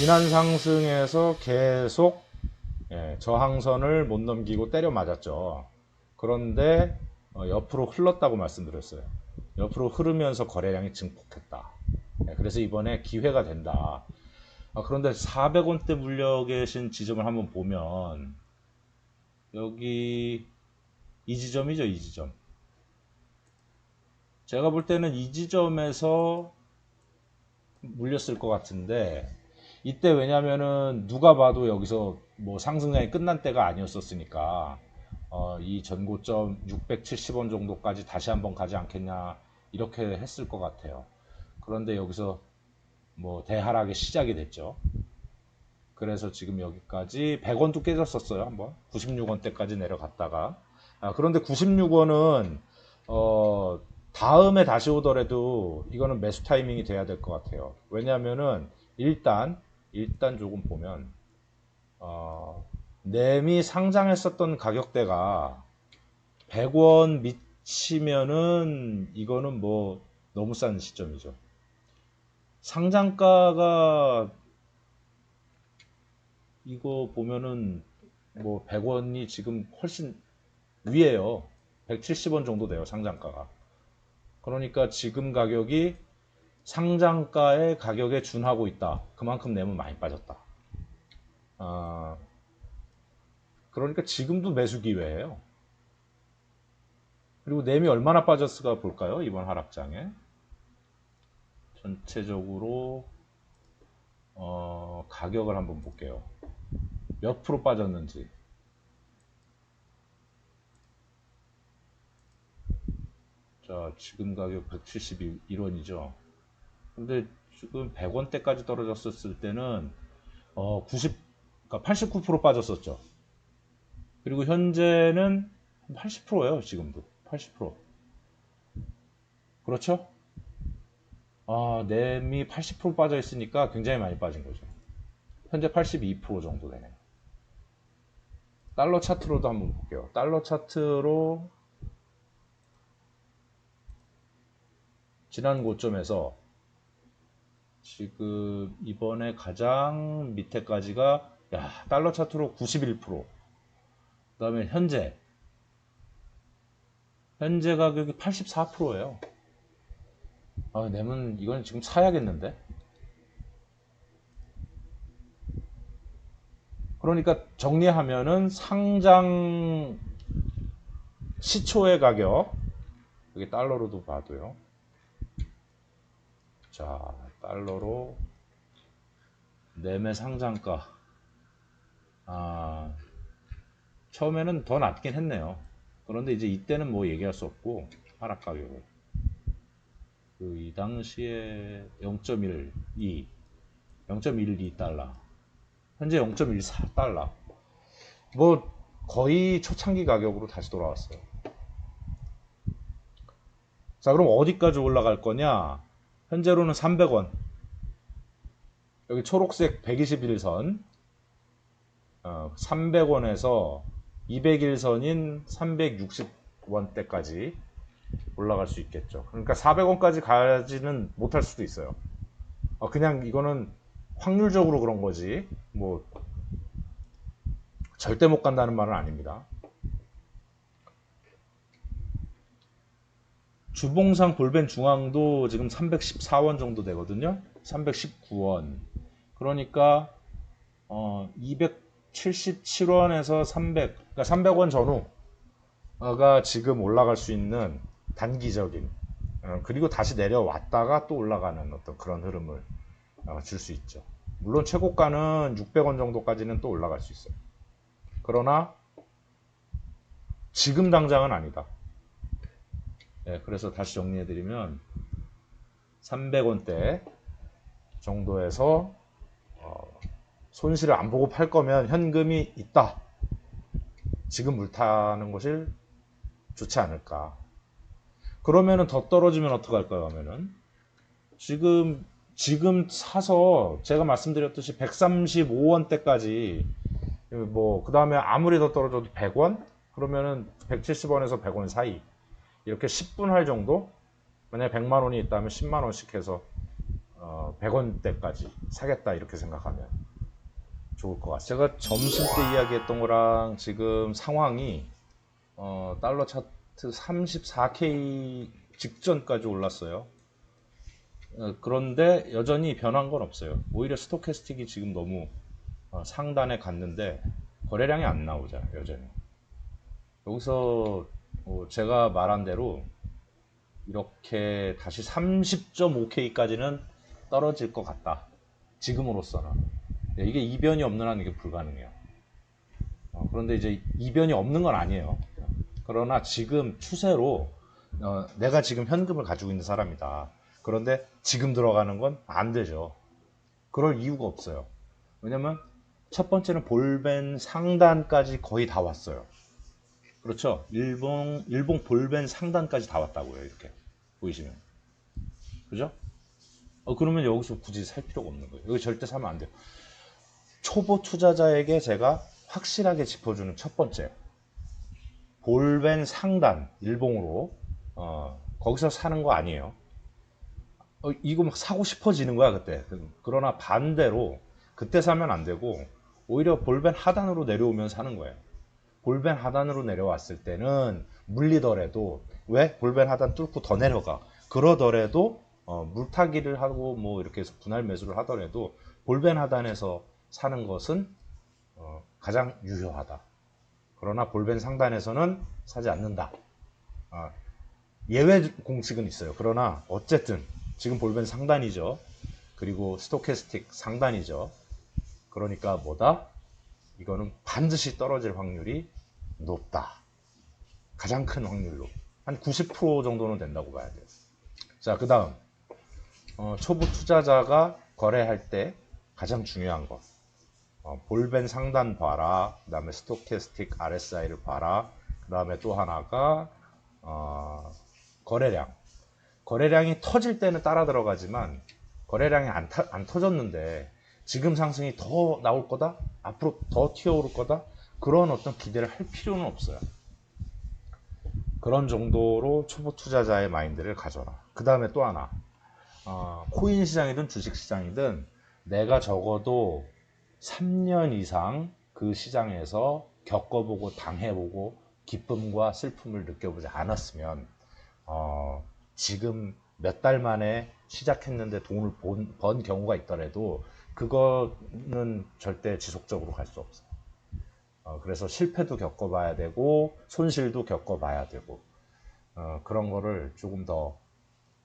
지난 상승에서 계속 예, 저항선을 못 넘기고 때려 맞았죠. 그런데 어, 옆으로 흘렀다고 말씀드렸어요. 옆으로 흐르면서 거래량이 증폭했다. 예, 그래서 이번에 기회가 된다. 아, 그런데 400원대 물려 계신 지점을 한번 보면 여기 이 지점이죠, 이 지점. 제가 볼 때는 이 지점에서 물렸을 것 같은데 이때 왜냐면은 누가 봐도 여기서 뭐 상승량이 끝난 때가 아니었었으니까 어, 이 전고점 670원 정도까지 다시 한번 가지 않겠냐 이렇게 했을 것 같아요. 그런데 여기서 뭐 대하락의 시작이 됐죠. 그래서 지금 여기까지 100원도 깨졌었어요. 한번 96원대까지 내려갔다가 아, 그런데 96원은 어, 다음에 다시 오더라도 이거는 매수 타이밍이 돼야 될 것 같아요. 왜냐하면은 일단 일단 조금 보면 어, 램이 상장했었던 가격대가 100원 미치면은 이거는 뭐 너무 싼 시점이죠. 상장가가 이거 보면은 뭐 100원이 지금 훨씬 위에요. 170원 정도 돼요, 상장가가. 그러니까 지금 가격이 상장가의 가격에 준하고 있다. 그만큼 내면 많이 빠졌다. 아, 그러니까 지금도 매수 기회예요. 그리고 램이 얼마나 빠졌을까 볼까요? 이번 하락장에. 전체적으로 어, 가격을 한번 볼게요. 몇 프로 빠졌는지. 자, 지금 가격 171원이죠. 근데 지금 100원대까지 떨어졌었을 때는 어, 90, 그러니까 89% 빠졌었죠. 그리고 현재는 80%예요, 지금도. 80%. 그렇죠? 아, 램이 80% 빠져 있으니까 굉장히 많이 빠진 거죠. 현재 82% 정도 되네요. 달러 차트로도 한번 볼게요. 달러 차트로 지난 고점에서 지금 이번에 가장 밑에까지가 야, 달러 차트로 91%. 그다음에 현재 현재 가격이 84%예요. 아, 내면 이건 지금 사야겠는데. 그러니까 정리하면은 상장 시초의 가격 여기 달러로도 봐도요. 자, 달러로 매매 상장가 아 처음에는 더 낮긴 했네요. 그런데 이제 이때는 뭐 얘기할 수 없고 하락 가격을 그 이 당시에 0.12 0.12달러 현재 0.14달러 뭐 거의 초창기 가격으로 다시 돌아왔어요. 자 그럼 어디까지 올라갈 거냐? 현재로는 300원. 여기 초록색 121선. 어, 300원에서 201선인 360원대까지 올라갈 수 있겠죠. 그러니까 400원까지 가지는 못할 수도 있어요. 어, 그냥 이거는 확률적으로 그런 거지. 뭐 절대 못 간다는 말은 아닙니다. 주봉상 볼벤 중앙도 지금 314원 정도 되거든요. 319원. 그러니까 어 277원에서 300, 그러니까 300원 전후가 지금 올라갈 수 있는 단기적인 어, 그리고 다시 내려왔다가 또 올라가는 어떤 그런 흐름을 어, 줄수 있죠. 물론 최고가는 600원 정도까지는 또 올라갈 수 있어요. 그러나 지금 당장은 아니다. 네, 그래서 다시 정리해드리면 300원대 정도에서 어, 손실을 안 보고 팔 거면 현금이 있다. 지금 물타는 것이 좋지 않을까. 그러면은 더 떨어지면 어떡할까요? 하면은 지금 지금 사서 제가 말씀드렸듯이 135원대까지 뭐 그 다음에 아무리 더 떨어져도 100원 그러면은 170원에서 100원 사이 이렇게 10분 할 정도 만약에 100만 원이 있다면 10만 원씩 해서 어, 어, 100원대까지 사겠다 이렇게 생각하면 좋을 것 같아요. 제가 점심 때 이야기했던 거랑 지금 상황이 어, 달러 차트 34K 직전까지 올랐어요. 어, 그런데 여전히 변한 건 없어요. 오히려 스토캐스틱이 지금 너무 어, 상단에 갔는데 거래량이 안 나오죠, 여전히. 여기서 어, 제가 말한 대로 이렇게 다시 30.5K까지는 떨어질 것 같다. 지금으로서는. 네, 이게 이변이 없는 한 이게 불가능해요. 어, 그런데 이제 이변이 없는 건 아니에요. 그러나 지금 추세로 어, 내가 지금 현금을 가지고 있는 사람이다. 그런데 지금 들어가는 건 안 되죠. 그럴 이유가 없어요. 왜냐면 첫 번째는 볼벤 상단까지 거의 다 왔어요. 그렇죠. 일본, 일본 볼벤 상단까지 다 왔다고요. 이렇게. 보이시면. 그죠? 어, 그러면 여기서 굳이 살 필요가 없는 거예요. 여기 절대 사면 안 돼요. 초보 투자자에게 제가 확실하게 짚어주는 첫 번째. 볼벤 상단, 일봉으로, 어, 거기서 사는 거 아니에요. 어, 이거 막 사고 싶어지는 거야, 그때. 그러나 반대로, 그때 사면 안 되고, 오히려 볼벤 하단으로 내려오면 사는 거예요. 볼벤 하단으로 내려왔을 때는 물리더라도 왜 볼벤 하단 뚫고 더 내려가 그러더라도 어, 물타기를 하고 뭐 이렇게 해서 분할 매수를 하더라도 볼벤 하단에서 사는 것은 어, 가장 유효하다. 그러나 볼벤 상단에서는 사지 않는다. 어, 예외 공식은 있어요. 그러나 어쨌든 지금 볼벤 상단이죠. 그리고 스토캐스틱 상단이죠. 그러니까 뭐다? 이거는 반드시 떨어질 확률이 높다. 가장 큰 확률로. 한 90% 정도는 된다고 봐야 돼요. 자, 그 다음. 어, 초보 투자자가 거래할 때 가장 중요한 것. 어, 볼벤 상단 봐라. 그 다음에 스토캐스틱 RSI를 봐라. 그 다음에 또 하나가, 어, 거래량. 거래량이 터질 때는 따라 들어가지만, 거래량이 안, 타, 안 터졌는데, 지금 상승이 더 나올 거다? 앞으로 더 튀어오를 거다? 그런 어떤 기대를 할 필요는 없어요. 그런 정도로 초보 투자자의 마인드를 가져라. 그 다음에 또 하나. 어, 코인 시장이든 주식 시장이든 내가 적어도 3년 이상 그 시장에서 겪어보고 당해보고 기쁨과 슬픔을 느껴보지 않았으면 어, 지금 몇 달 만에 시작했는데 돈을 본, 번 경우가 있더라도 그거는 절대 지속적으로 갈 수 없어요. 어, 그래서 실패도 겪어봐야 되고 손실도 겪어봐야 되고 어, 그런 거를 조금 더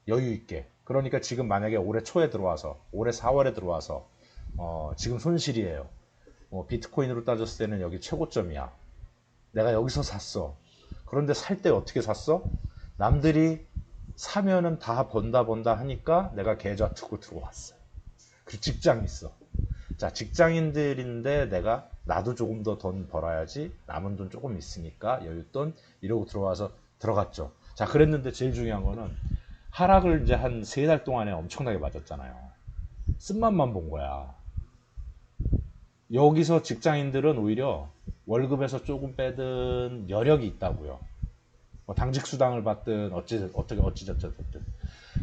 여유 있게. 그러니까 지금 만약에 올해 초에 들어와서 올해 4월에 들어와서 어, 지금 손실이에요. 뭐 비트코인으로 따졌을 때는 여기 최고점이야. 내가 여기서 샀어. 그런데 살 때 어떻게 샀어? 남들이 사면은 다 번다 번다 하니까 내가 계좌 투고 들어왔어요. 그 직장 있어. 자, 직장인들인데 내가 나도 조금 더 돈 벌어야지 남은 돈 조금 있으니까 여윳돈 이러고 들어와서 들어갔죠. 자, 그랬는데 제일 중요한 거는 하락을 이제 한 세 달 동안에 엄청나게 맞았잖아요. 쓴맛만 본 거야. 여기서 직장인들은 오히려 월급에서 조금 빼든 여력이 있다고요. 뭐 당직 수당을 받든 어찌 어떻게 어찌저쩌든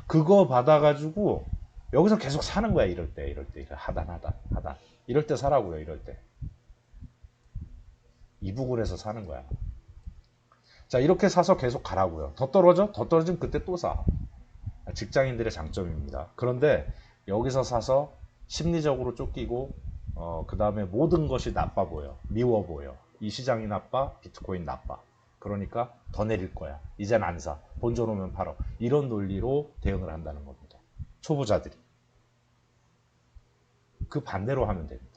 그거 받아가지고 여기서 계속 사는 거야 이럴 때. 이럴 때. 하단 하단 하단. 이럴 때 사라고요 이럴 때. 이 부분에서 사는 거야. 자 이렇게 사서 계속 가라고요. 더 떨어져? 더 떨어지면 그때 또 사. 직장인들의 장점입니다. 그런데 여기서 사서 심리적으로 쫓기고 어, 그 다음에 모든 것이 나빠 보여. 미워 보여. 이 시장이 나빠? 비트코인 나빠. 그러니까 더 내릴 거야. 이젠 안사. 본전 오면 팔어 이런 논리로 대응을 한다는 겁니다. 초보자들이 그 반대로 하면 됩니다.